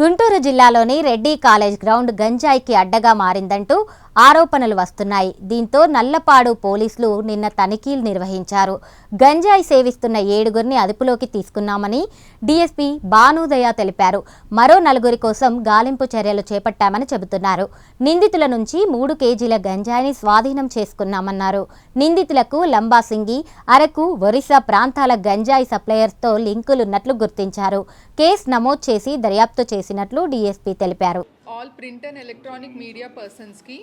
గుంటూరు జిల్లాలోని Reddy college ground గంజాయికి అడ్డగా మారిందంటూ ఆరోపణలు వస్తున్నాయి. దీంతో నల్లపాడు పోలీసులు నిన్న తనిఖీలు నిర్వహించారు. గంజాయి సేవిస్తున్న ఏడుగురిని అదుపులోకి తీసుకున్నామని డీఎస్పీ భానుదయ తెలిపారు. మరో నలుగురి కోసం గాలింపు చర్యలు చేపట్టామని చెబుతున్నారు. నిందితుల నుంచి మూడు కేజీల గంజాయిని స్వాధీనం చేసుకున్నామన్నారు. నిందితులకు లంబాసింగి అరకు ఒరిస్సా ప్రాంతాల గంజాయి సప్లయర్స్తో లింకులున్నట్లు గుర్తించారు. కేసు నమోదు చేసి దర్యాప్తు చేసినట్లు డీఎస్పీ తెలిపారు. All print and electronic media పర్సన్స్కి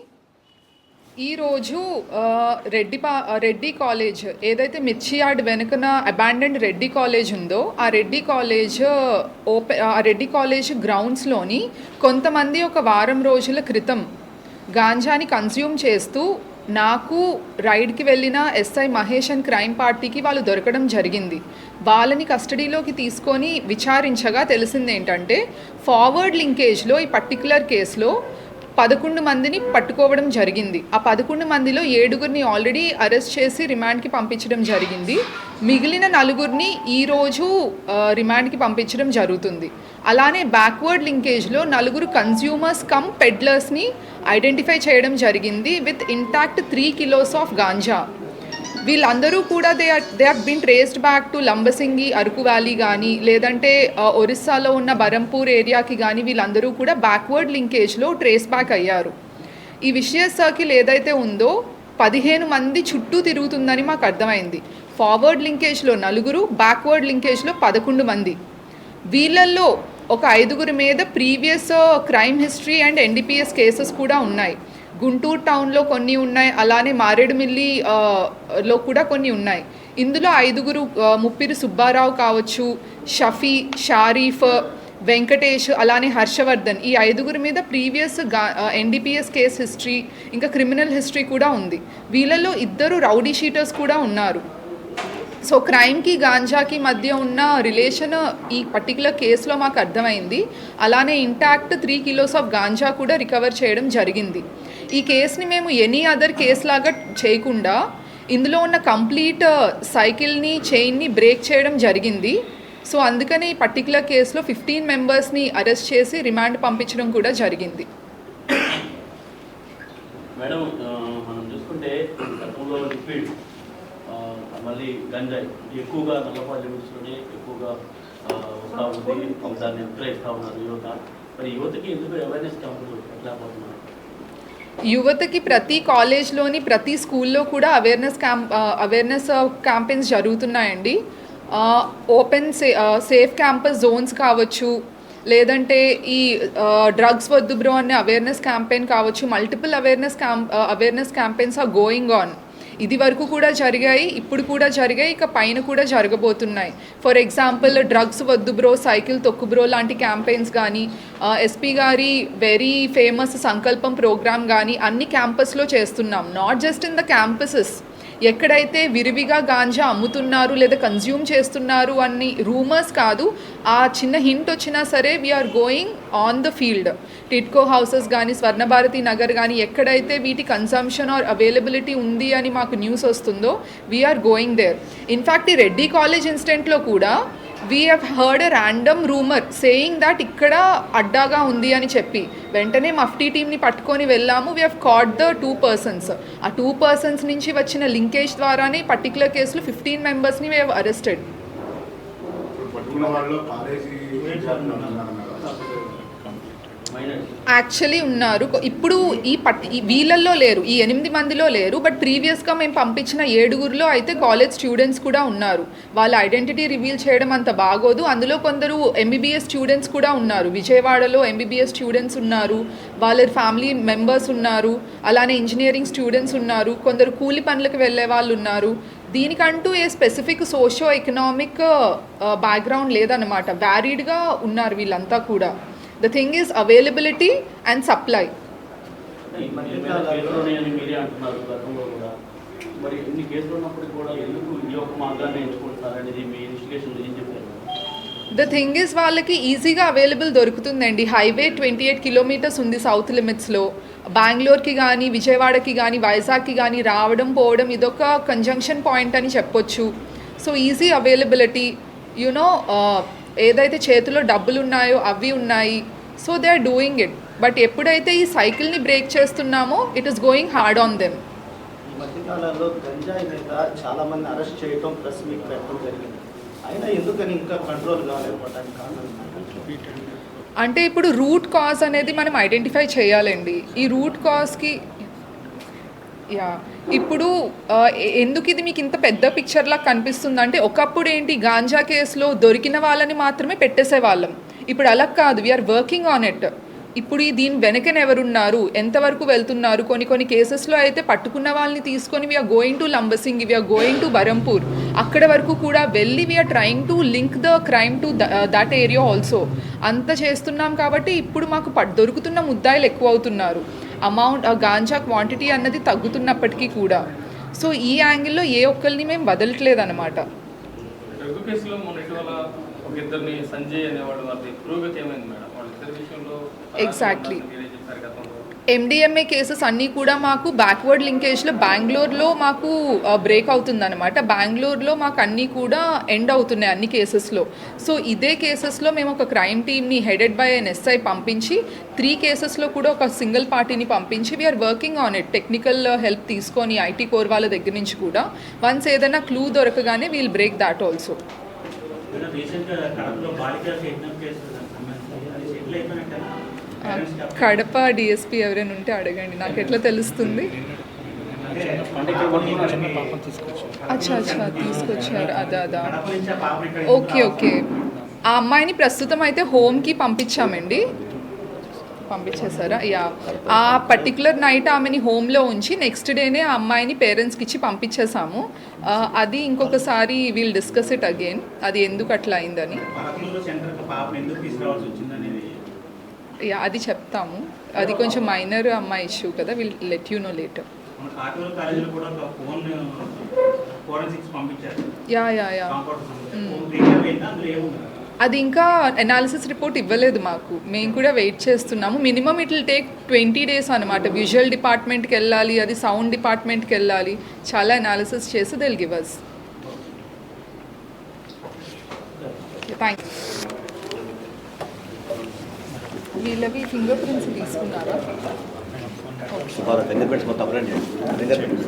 ఈరోజు రెడ్డి పా రెడ్డి కాలేజ్ ఏదైతే మిర్చియార్డ్ వెనుకన అబాండెండ్ రెడ్డి కాలేజ్ ఉందో ఆ రెడ్డి కాలేజ్ ఓపె ఆ రెడ్డి కాలేజ్ గ్రౌండ్స్లోని కొంతమంది ఒక వారం రోజుల క్రితం గాంజాని కన్స్యూమ్ చేస్తూ నాకు రైడ్కి వెళ్ళిన ఎస్ఐ మహేష్ అండ్ క్రైమ్ పార్టీకి వాళ్ళు దొరకడం జరిగింది. వాళ్ళని కస్టడీలోకి తీసుకొని విచారించగా తెలిసింది ఏంటంటే ఫార్వర్డ్ లింకేజ్లో ఈ పర్టికులర్ కేసులో పదకొండు మందిని పట్టుకోవడం జరిగింది. ఆ పదకొండు మందిలో ఏడుగురిని ఆల్రెడీ అరెస్ట్ చేసి రిమాండ్కి పంపించడం జరిగింది. మిగిలిన నలుగురిని ఈరోజు రిమాండ్కి పంపించడం జరుగుతుంది. అలానే బ్యాక్వర్డ్ లింకేజ్లో నలుగురు కన్స్యూమర్స్ కమ్ పెడ్లర్స్ని ఐడెంటిఫై చేయడం జరిగింది with intact three kilos of ganja. వీళ్ళందరూ కూడా they are they have been traced back to Lambasingi Araku valley కానీ లేదంటే ఒరిస్సాలో ఉన్న బరంపూర్ ఏరియాకి కానీ వీళ్ళందరూ కూడా బ్యాక్వర్డ్ లింకేజ్లో ట్రేస్ బ్యాక్ అయ్యారు. ఈ విషయ సర్కిల్ ఏదైతే ఉందో పదిహేను మంది చుట్టూ తిరుగుతుందని మాకు అర్థమైంది. ఫార్వర్డ్ లింకేజ్లో నలుగురు బ్యాక్వర్డ్ లింకేజ్లో పదకొండు మంది. వీళ్ళల్లో ఒక ఐదుగురి మీద previous crime history and NDPS cases కూడా ఉన్నాయి. గుంటూరు టౌన్లో కొన్ని ఉన్నాయి అలానే మారేడుమిల్లి లో కూడా కొన్ని ఉన్నాయి. ఇందులో ఐదుగురు ముప్పిరు ముప్పిరి సుబ్బారావు కావచ్చు షఫీ షారీఫ్ వెంకటేష్ అలానే హర్షవర్ధన్. ఈ ఐదుగురి మీద ప్రీవియస్గా ఎన్డీపీఎస్ కేస్ హిస్టరీ ఇంకా క్రిమినల్ హిస్టరీ కూడా ఉంది. వీళ్ళలో ఇద్దరు రౌడీ షీటర్స్ కూడా ఉన్నారు. సో క్రైమ్కి గాంజాకి మధ్య ఉన్న రిలేషన్ ఈ పర్టికులర్ కేసులో మాకు అర్థమైంది. అలానే intact three kilos of ganja కూడా రికవర్ చేయడం జరిగింది. ఈ కేసుని మేము ఎనీ అదర్ కేసు లాగా చేయకుండా ఇందులో ఉన్న కంప్లీట్ సైకిల్ని చైన్ని బ్రేక్ చేయడం జరిగింది. సో అందుకని ఈ పర్టికులర్ కేసులో ఫిఫ్టీన్ మెంబర్స్ని అరెస్ట్ చేసి రిమాండ్ పంపించడం కూడా జరిగింది. మేడం మనం చూసుకుంటే గతంలో లిక్విడ్ ఆ, మళ్ళీ గంజాయి ఎక్కువగా నల్లపాడు లిమిట్స్లోనే ఎక్కువగా వస్తూ ఉంది. దాన్ని విక్రయిస్తూ ఉన్నారు యువత. మరి యువతకి ఎందుకు అవేర్నెస్ క్యాంపులు లేకపోతున్నారు యువతకి ప్రతి కాలేజ్లోని ప్రతి స్కూల్లో కూడా అవేర్నెస్ క్యాంప్ అవేర్నెస్ క్యాంపెయిన్స్ జరుగుతున్నాయండి. ఓపెన్ సే సేఫ్ క్యాంపస్ జోన్స్ కావచ్చు లేదంటే ఈ డ్రగ్స్ వద్దు బ్రో అనే అవేర్నెస్ క్యాంపెయిన్ కావచ్చు multiple awareness camp awareness campaigns are going on ఇది వరకు కూడా జరిగాయి ఇప్పుడు కూడా జరిగాయి ఇక పైన కూడా జరగబోతున్నాయి. ఫర్ ఎగ్జాంపుల్ డ్రగ్స్ వద్దు బ్రో సైకిల్ తొక్కు బ్రో లాంటి క్యాంపెయిన్స్ కానీ ఎస్పీ గారి వెరీ ఫేమస్ సంకల్పం ప్రోగ్రామ్ కానీ అన్ని క్యాంపస్లో చేస్తున్నాం. Not just in the campuses ఎక్కడైతే విరివిగా గాంజా అమ్ముతున్నారు లేదా కన్జ్యూమ్ చేస్తున్నారు అన్ని రూమర్స్ కాదు ఆ చిన్న హింట్ వచ్చినా సరే we're going on the field TIDCO houses కానీ స్వర్ణభారతి నగర్ కానీ ఎక్కడైతే వీటి కన్సంప్షన్ ఆర్ అవైలబిలిటీ ఉంది అని మాకు న్యూస్ వస్తుందో వీఆర్ గోయింగ్ దేర్ ఇన్ఫ్యాక్ట్ ఈ రెడ్డి కాలేజ్ ఇన్సిడెంట్లో కూడా we have heard a random rumour saying that ఇక్కడ అడ్డాగా ఉంది అని చెప్పి వెంటనే మఫ్టీ టీమ్ని పట్టుకొని వెళ్ళాము we have caught the two persons ఆ టూ పర్సన్స్ నుంచి వచ్చిన లింకేజ్ ద్వారానే పర్టికులర్ కేసులో ఫిఫ్టీన్ మెంబర్స్ని వీ హ్యావ్ అరెస్టెడ్ యాక్చువల్లీ ఉన్నారు. ఇప్పుడు ఈ పట్ ఈ వీళ్ళల్లో లేరు. ఈ ఎనిమిది మందిలో లేరు. బట్ ప్రీవియస్గా మేము పంపించిన ఏడుగురిలో అయితే కాలేజ్ స్టూడెంట్స్ కూడా ఉన్నారు. వాళ్ళ ఐడెంటిటీ రివీల్ చేయడం అంత బాగోదు. అందులో కొందరు ఎంబీబీఎస్ స్టూడెంట్స్ కూడా ఉన్నారు. విజయవాడలో ఎంబీబీఎస్ స్టూడెంట్స్ ఉన్నారు. వాళ్ళ ఫ్యామిలీ మెంబర్స్ ఉన్నారు. అలానే ఇంజనీరింగ్ స్టూడెంట్స్ ఉన్నారు. కొందరు కూలి పనులకు వెళ్ళే వాళ్ళు ఉన్నారు. దీనికంటూ a specific socio economic background లేదన్నమాట. వ్యారీడ్గా ఉన్నారు వీళ్ళంతా కూడా. The thing is availability and supply the thing is వాళ్ళకి ఈజీగా అవైలబుల్ దొరుకుతుందండి. హైవే ట్వంటీ ఎయిట్ కిలోమీటర్స్ ఉంది సౌత్ లిమిట్స్లో బెంగళూరుకి కానీ విజయవాడకి కానీ వైజాగ్కి కానీ రావడం పోవడం ఇదొక కంజంక్షన్ పాయింట్ అని చెప్పొచ్చు. సో ఈజీ అవైలబిలిటీ యునో ఏదైతే చేతిలో డబ్బులు ఉన్నాయో అవి ఉన్నాయి so they are doing it but ఎప్పుడైతే ఈ సైకిల్ని బ్రేక్ చేస్తున్నామో it is going hard on them ఈ మధ్యకాలంలో గంజాయి మీద చాలా మంది అరెస్ట్ చేయటం ప్లస్ మీకు పెట్టడం జరిగింది. అయినా ఎందుకని ఇంకా కంట్రోల్ కాలేకపోవడానికి కారణం ఏంటి? అంటే ఇప్పుడు రూట్ కాజ్ అనేది మనం ఐడెంటిఫై చేయాలండి. ఈ రూట్ కాజ్కి యా. ఇప్పుడు ఎందుకు ఇది మీకు ఇంత పెద్ద పిక్చర్లా కనిపిస్తుంది? అంటే ఒకప్పుడు ఏంటి గాంజా కేసులో దొరికిన వాళ్ళని మాత్రమే పెట్టేసే వాళ్ళం ఇప్పుడు అలా కాదు వీఆర్ వర్కింగ్ ఆన్ ఇట్ ఇప్పుడు ఈ దీని వెనకన ఎవరున్నారు? ఎంతవరకు వెళ్తున్నారు? కొన్ని కొన్ని కేసెస్లో అయితే పట్టుకున్న వాళ్ళని తీసుకొని we are going to Lambasingi we are going to Berhampur అక్కడ వరకు కూడా వెళ్ళి we are trying to link the crime to that area also అంత చేస్తున్నాం కాబట్టి ఇప్పుడు మాకు దొరుకుతున్న ముద్దాయిలు ఎక్కువ అవుతున్నారు అమౌంట్ గాంజా క్వాంటిటీ అన్నది తగ్గుతున్నప్పటికీ కూడా. సో ఈ యాంగిల్లో ఏ ఒక్కరిని మేము వదలట్లేదు అనమాట రఘు ఎండిఎంఏ కేసెస్ అన్నీ కూడా మాకు బ్యాక్వర్డ్ లింకేజ్లో బెంగళూరులో మాకు బ్రేక్ అవుతుందన్నమాట. బెంగళూరులో మాకు అన్నీ కూడా ఎండ్ అవుతున్నాయి అన్ని కేసెస్లో సో ఇదే కేసెస్లో మేము ఒక క్రైమ్ టీమ్ని హెడెడ్ బై ఎన్ ఎస్ఐ పంపించి త్రీ కేసెస్లో కూడా ఒక సింగిల్ పార్టీని పంపించి we are working on it technical help తీసుకొని ఐటీ కోర్ వాళ్ళ దగ్గర నుంచి కూడా. వన్స్ ఏదైనా క్లూ దొరకగానే వీల్ బ్రేక్ దాట్ ఆల్సో రీసెంట్గా కడపలో బాలికల కేసు సంబంధించి అది కడప డిఎస్పీ ఎవరైనా ఉంటే అడగండి. నాకు ఎట్లా తెలుస్తుంది? అచ్చా అచ్చా తీసుకొచ్చారు. అదా అదా. Okay okay. ఆ అమ్మాయిని ప్రస్తుతం అయితే హోమ్కి పంపించామండి. పంపించేశారా? యా. ఆ పర్టికులర్ నైట్ ఆమెని హోమ్లో ఉంచి నెక్స్ట్ డేనే ఆ అమ్మాయిని పేరెంట్స్కి ఇచ్చి పంపించేసాము అది ఇంకొకసారి వీల్ డిస్కస్ ఇట్ అగైన్ అది ఎందుకు అట్లా అయిందని? అది చెప్తాము. అది కొంచెం మైనర్ అమ్మాయి ఇష్యూ కదా will let you know later yeah yeah yeah. అది ఇంకా అనాలిసిస్ రిపోర్ట్ ఇవ్వలేదు మాకు. మేము కూడా వెయిట్ చేస్తున్నాము. Minimum it will take twenty days అనమాట విజువల్ డిపార్ట్మెంట్కి వెళ్ళాలి అది సౌండ్ డిపార్ట్మెంట్కి వెళ్ళాలి. చాలా అనాలిసిస్ చేసి దిల్ గివ్ అస్ థ్యాంక్ వీళ్ళవి ఫింగర్ ప్రింట్స్ తీసుకున్నారా? ఫింగర్ ప్రింట్స్ మొత్తం రండి ఫింగర్ ప్రింట్స్.